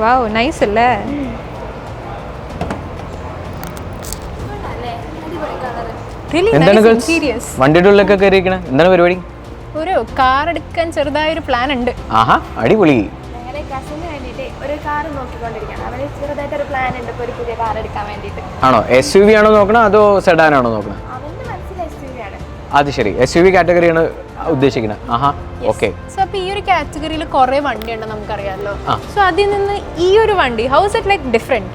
Wow nice അല്ലേ? എന്താണ്. വണ്ടിയുടെ ഉള്ളിലൊക്കെ കയറിയിരിക്കണേ? എന്താണ് പരിപാടി? ഒരു കാർ എടുക്കാൻ പ്ലാൻ ഉണ്ട്. ആഹാ അടിപൊളി. വേണ്ടിയിട്ട് ഒരു കാർ നോക്കിക്കൊണ്ടിരിക്കുകയാണ്. അവന് ചെറുതായിട്ട് ഒരു പ്ലാൻ ഉണ്ട് എടുക്കാൻ വേണ്ടിയിട്ട്. ആണോ? എസ് യു വി ആണോ നോക്കണോ? അതോ സെഡാൻ ആണോ നോക്കണത് അത് ശരി. എസ് യു വി കാറ്റഗറിയാണ് ഉദ്ദേശിക്കുന്നത്. ആഹാ ഓക്കെ സോ അപ്പൊ ഈ ഒരു കാറ്റഗറിയിൽ കുറെ വണ്ടിയുണ്ട് നമുക്കറിയാമല്ലോ. സോ അതിൽ നിന്ന് ഈ ഒരു വണ്ടി house it like different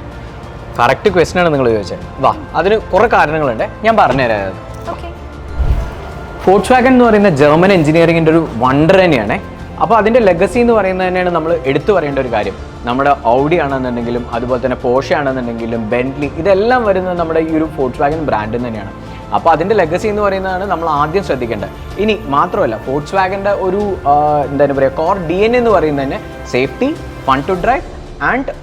correct question ആണ് നിങ്ങൾ ചോദിച്ചത്. വാ അതിന് കുറെ കാരണങ്ങളുണ്ട്. ഞാൻ പറഞ്ഞുതരാം ഫോർട്ട് വാഗൻ എന്ന് പറയുന്ന ജർമ്മൻ എഞ്ചിനീയറിംഗിന്റെ ഒരു വണ്ടർ തന്നെയാണ്. അപ്പോൾ അതിന്റെ ലെഗസി എന്ന് പറയുന്നത് തന്നെയാണ് നമ്മൾ എടുത്തു പറയേണ്ട ഒരു കാര്യം. നമ്മുടെ ഔഡി ആണെന്നുണ്ടെങ്കിലും അതുപോലെ തന്നെ പോഷ ആണെന്നുണ്ടെങ്കിലും ബെൻലി ഇതെല്ലാം വരുന്നത് നമ്മുടെ ഈ ഒരു ഫോർട്സ് വാഗൻ ബ്രാൻഡിൽ തന്നെയാണ്. അപ്പോൾ അതിന്റെ ലെഗസി എന്ന് പറയുന്നതാണ് നമ്മൾ ആദ്യം ശ്രദ്ധിക്കേണ്ടത്. ഇനി മാത്രമല്ല ഫോർട്സ് വാഗന്റെ ഒരു എന്താണ് പറയുക കോർ ഡി എൻ എന്ന് പറയുന്നത് തന്നെ safety fun to drive and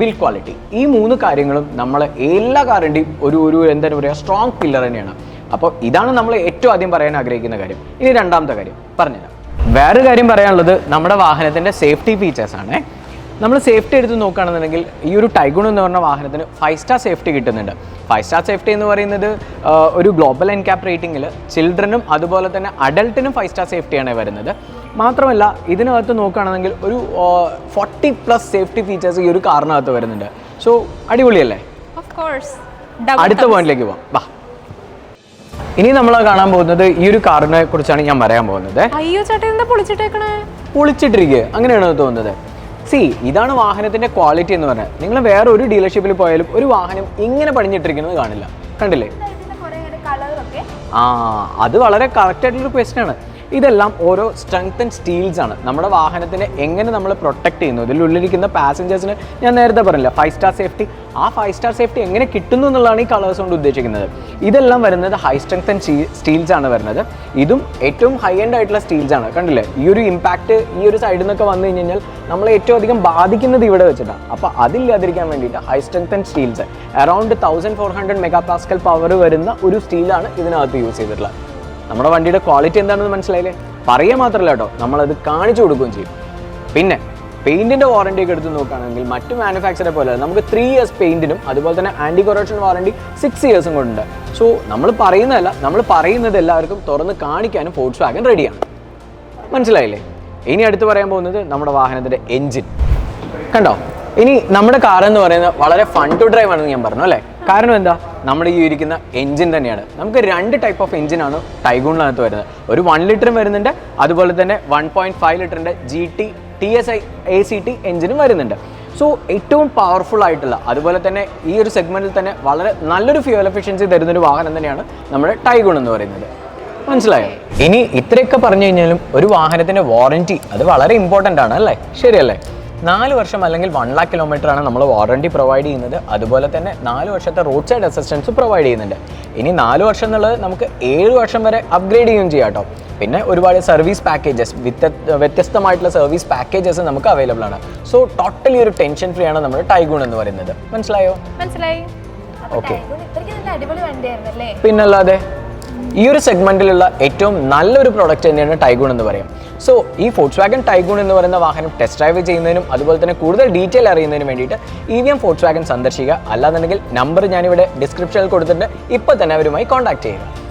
build quality ഈ മൂന്ന് കാര്യങ്ങളും നമ്മൾ എല്ലാ കാറിന്റെയും ഒരു ഒരു എന്താണ് പറയുക സ്ട്രോങ് പില്ലർ തന്നെയാണ്. അപ്പോൾ ഇതാണ് നമ്മൾ ഏറ്റവും ആദ്യം പറയാൻ ആഗ്രഹിക്കുന്ന കാര്യം. ഇനി രണ്ടാമത്തെ കാര്യം പറഞ്ഞുതരാം. വേറൊരു കാര്യം പറയാനുള്ളത് നമ്മുടെ വാഹനത്തിന്റെ സേഫ്റ്റി ഫീച്ചേഴ്സാണ് നമ്മൾ സേഫ്റ്റി എടുത്ത് നോക്കുകയാണെന്നുണ്ടെങ്കിൽ ഈ ഒരു ടൈഗുൺ എന്ന് പറഞ്ഞ വാഹനത്തിന് ഫൈവ് സ്റ്റാർ സേഫ്റ്റി കിട്ടുന്നുണ്ട്. ഫൈവ് സ്റ്റാർ സേഫ്റ്റി എന്ന് പറയുന്നത് ഒരു ഗ്ലോബൽ എൻക്യാപ് റേറ്റിംഗിൽ ചിൽഡ്രനും അതുപോലെ തന്നെ അഡൽട്ടിനും ഫൈവ് സ്റ്റാർ സേഫ്റ്റിയാണ് വരുന്നത്. മാത്രമല്ല ഇതിനകത്ത് നോക്കുകയാണെന്നെങ്കിൽ ഒരു ഫോർട്ടി പ്ലസ് സേഫ്റ്റി ഫീച്ചേഴ്സ് ഈ ഒരു കാറിനകത്ത് വരുന്നുണ്ട്. സോ അടിപൊളിയല്ലേ? അടുത്ത പോയിന്റിലേക്ക് പോവാം. വാ. ഇനി നമ്മൾ കാണാൻ പോകുന്നത് ഈ ഒരു കാറിനെ കുറിച്ചാണ് ഞാൻ പറയാൻ പോകുന്നത്. അയ്യോ ചേട്ടാ എന്താ പൊളിച്ചിട്ടേക്കണേ? പൊളിച്ചിട്ടിരിക്കുക അങ്ങനെയാണോ തോന്നുന്നത്? സി ഇതാണ് വാഹനത്തിന്റെ ക്വാളിറ്റി എന്ന് പറഞ്ഞാൽ. നിങ്ങൾ വേറെ ഒരു ഡീലർഷിപ്പിൽ പോയാലും ഒരു വാഹനം ഇങ്ങനെ പണിഞ്ഞിട്ടിരിക്കുന്നത് കാണില്ല. കണ്ടില്ലേ? ആ അത് വളരെ കറക്റ്റ് ആയിട്ടുള്ള ക്വസ്റ്റ്യൻ ആണ്. ഇതെല്ലാം ഓരോ സ്ട്രെങ്ത് ആൻഡ് സ്റ്റീൽസ് ആണ്. നമ്മുടെ വാഹനത്തിനെ എങ്ങനെ നമ്മൾ പ്രൊട്ടക്ട് ചെയ്യുന്നു? ഇതിലുള്ളിരിക്കുന്ന പാസഞ്ചേഴ്സിന് ഞാൻ നേരത്തെ പറഞ്ഞില്ല ഫൈവ് സ്റ്റാർ സേഫ്റ്റി ആ ഫൈവ് സ്റ്റാർ സേഫ്റ്റി എങ്ങനെ കിട്ടുന്നു എന്നുള്ളതാണ് ഈ കളേഴ്സ് കൊണ്ട് ഉദ്ദേശിക്കുന്നത്. ഇതെല്ലാം വരുന്നത് ഹൈ സ്ട്രെങ്ത് ആൻഡ് സ്റ്റീൽസ് ആണ് വരുന്നത്. ഇതും ഏറ്റവും ഹൈ എൻഡ് ആയിട്ടുള്ള സ്റ്റീൽസ് ആണ്. കണ്ടില്ലേ? ഈ ഒരു ഇമ്പാക്റ്റ് ഈ ഒരു സൈഡിൽ നിന്നൊക്കെ വന്നു കഴിഞ്ഞ് കഴിഞ്ഞാൽ നമ്മളെ ഏറ്റവും അധികം ബാധിക്കുന്നത് ഇവിടെ വെച്ചിട്ടാണ്. അപ്പോൾ അതില്ലാതിരിക്കാൻ വേണ്ടിയിട്ട് high strength and steels around thousand four hundred mega pascal power വരുന്ന ഒരു സ്റ്റീലാണ് ഇതിനകത്ത് യൂസ് ചെയ്തിട്ടുള്ളത്. നമ്മുടെ വണ്ടിയുടെ ക്വാളിറ്റി എന്താണെന്ന് മനസ്സിലായില്ലേ? പറയുക മാത്രമല്ല കേട്ടോ നമ്മളത് കാണിച്ചു കൊടുക്കുകയും ചെയ്യും. പിന്നെ പെയിന്റിന്റെ വാറണ്ടി എടുത്ത് നോക്കുകയാണെങ്കിൽ മറ്റു മാനുഫാക്ചറെ പോലെ നമുക്ക് ത്രീ ഇയേഴ്സ് പെയിന്റിനും അതുപോലെ തന്നെ ആന്റി കൊറോഷൻ വാറണ്ടി സിക്സ് ഇയേഴ്സും കൊണ്ടുണ്ട്. സോ നമ്മൾ പറയുന്നതല്ല നമ്മൾ പറയുന്നത് എല്ലാവർക്കും തുറന്ന് കാണിക്കാനും ഫോർട്സ് വാഗൻ റെഡിയാണ് മനസ്സിലായില്ലേ? ഇനി അടുത്ത് പറയാൻ പോകുന്നത് നമ്മുടെ വാഹനത്തിന്റെ എൻജിൻ കണ്ടോ? ഇനി നമ്മുടെ കാർ എന്ന് പറയുന്നത് വളരെ ഫൺ ടു ഡ്രൈവ് ആണെന്ന് ഞാൻ പറഞ്ഞു അല്ലേ? കാരണം എന്താ? നമ്മുടെ ഈ ഇരിക്കുന്ന എഞ്ചിൻ തന്നെയാണ്. നമുക്ക് രണ്ട് ടൈപ്പ് ഓഫ് എഞ്ചിനാണ് ടൈഗൂണിനകത്ത് വരുന്നത്. ഒരു വൺ ലിറ്ററും വരുന്നുണ്ട് അതുപോലെ തന്നെ വൺ പോയിന്റ് ഫൈവ് ലിറ്ററിന്റെ G T T S I A C T എഞ്ചിനും വരുന്നുണ്ട്. സോ ഏറ്റവും പവർഫുൾ ആയിട്ടുള്ള അതുപോലെ തന്നെ ഈ ഒരു സെഗ്മെന്റിൽ തന്നെ വളരെ നല്ലൊരു ഫ്യൂൽ എഫിഷ്യൻസി തരുന്നൊരു വാഹനം തന്നെയാണ് നമ്മുടെ ടൈഗൂൺ എന്ന് പറയുന്നത്. മനസ്സിലായോ? ഇനി ഇത്രയൊക്കെ പറഞ്ഞു കഴിഞ്ഞാലും ഒരു വാഹനത്തിന്റെ വാറന്റി അത് വളരെ ഇമ്പോർട്ടന്റ് ആണ് അല്ലേ? ശരിയല്ലേ? നാല് വർഷം അല്ലെങ്കിൽ വൺ ലാക്ക് കിലോമീറ്റർ ആണ് നമ്മൾ വാറണ്ടി പ്രൊവൈഡ് ചെയ്യുന്നത്. അതുപോലെ തന്നെ നാല് വർഷത്തെ റോഡ് സൈഡ് അസിസ്റ്റൻസ് പ്രൊവൈഡ് ചെയ്യുന്നുണ്ട്. ഇനി നാല് വർഷം എന്നുള്ളത് നമുക്ക് ഏഴ് വർഷം വരെ അപ്ഗ്രേഡ് ചെയ്യുകയും ചെയ്യാം കേട്ടോ. പിന്നെ ഒരുപാട് സർവീസ് പാക്കേജസ് വിത്ത് വ്യത്യസ്തമായിട്ടുള്ള സർവീസ് പാക്കേജസ് നമുക്ക് അവൈലബിൾ ആണ്. സോ ടോട്ടലി ഒരു ടെൻഷൻ ഫ്രീ ആണ് നമ്മുടെ ടൈഗൂൺ എന്ന് പറയുന്നത്. മനസ്സിലായോ? മനസ്സിലായി. ഓക്കെ പിന്നല്ലാതെ ഈ ഒരു സെഗ്മെന്റിലുള്ള ഏറ്റവും നല്ലൊരു പ്രോഡക്റ്റ് തന്നെയാണ് ടൈഗൂൺ എന്ന് പറയും. സോ ഈ ഫോർട്സ് വാഗൻ ടൈഗൂൺ എന്ന് പറയുന്ന വാഹനം ടെസ്റ്റ് ഡ്രൈവ് ചെയ്യുന്നതിനും അതുപോലെ തന്നെ കൂടുതൽ ഡീറ്റെയിൽ അറിയുന്നതിനും വേണ്ടിയിട്ട് E V M Volkswagen സന്ദർശിക്കുക. അല്ലാന്നുണ്ടെങ്കിൽ നമ്പർ ഞാനിവിടെ ഡിസ്ക്രിപ്ഷനിൽ കൊടുത്തിട്ടുണ്ട്. ഇപ്പോൾ തന്നെ അവരുമായി കോൺടാക്ട് ചെയ്യുക.